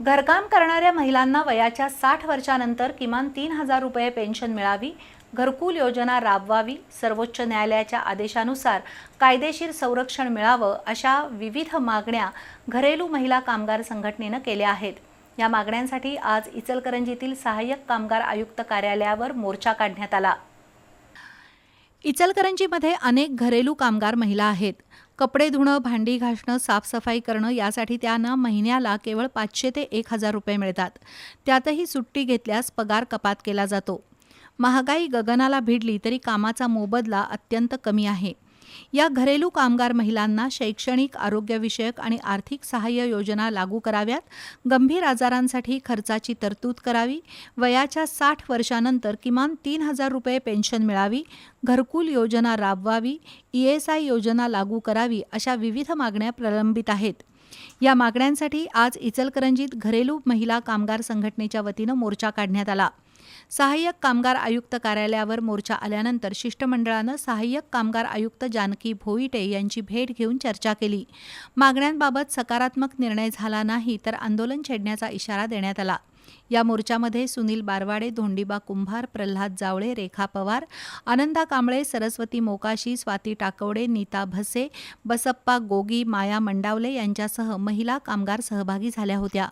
घरकाम करणाऱ्या महिलांना वयाच्या साठ वर्षानंतर किमान तीन हजार रुपये पेन्शन मिळावी घरकुल योजना राबवावी सर्वोच्च न्यायालयाच्या आदेशानुसार कायदेशीर संरक्षण मिळावं अशा विविध मागण्या घरेलू महिला कामगार संघटनेनं केल्या आहेत. या मागण्यांसाठी आज इचलकरंजीतील सहाय्यक कामगार आयुक्त कार्यालयावर मोर्चा काढण्यात आला. इचलकरंजीमध्ये अनेक घरेलू कामगार महिला आहेत. कपडे धुणं भांडी घासणं साफसफाई करणं यासाठी त्यांना महिन्याला केवळ पाचशे ते एक हजार रुपये मिळतात. त्यातही सुट्टी घेतल्यास पगार कपात केला जातो. महागाई गगनाला भिडली तरी कामाचा मोबदला अत्यंत कमी आहे. या घरेलू कामगार महिलांना शैक्षणिक आरोग्यविषयक आणि आर्थिक सहाय्य योजना लागू कराव्यात. गंभीर आजारांसाठी खर्चाची तरतूद करावी. वयाच्या साठ वर्षानंतर किमान तीन हजार रुपये पेन्शन मिळावी. घरकुल योजना राबवावी. ई एस आय योजना लागू करावी अशा विविध मागण्या प्रलंबित आहेत. या मागण्यांसाठी आज इचलकरंजीत घरेलू महिला कामगार संघटनेच्या वतीनं मोर्चा काढण्यात आला. सहाय्यक कामगार आयुक्त कार्यालयावर मोर्चा आल्यानंतर शिष्टमंडळानं सहाय्यक कामगार आयुक्त जानकी भोईटे यांची भेट घेऊन चर्चा केली. मागण्यांबाबत सकारात्मक निर्णय झाला नाही तर आंदोलन छेडण्याचा इशारा देण्यात आला. या मोर्चामध्ये सुनील बारवाडे धोंडीबा कुंभार प्रल्हाद जावळे रेखा पवार आनंदा कांबळे सरस्वती मोकाशी स्वाती टाकवडे नीता भसे बसप्पा गोगी माया मंडावले यांच्यासह महिला कामगार सहभागी झाल्या होत्या.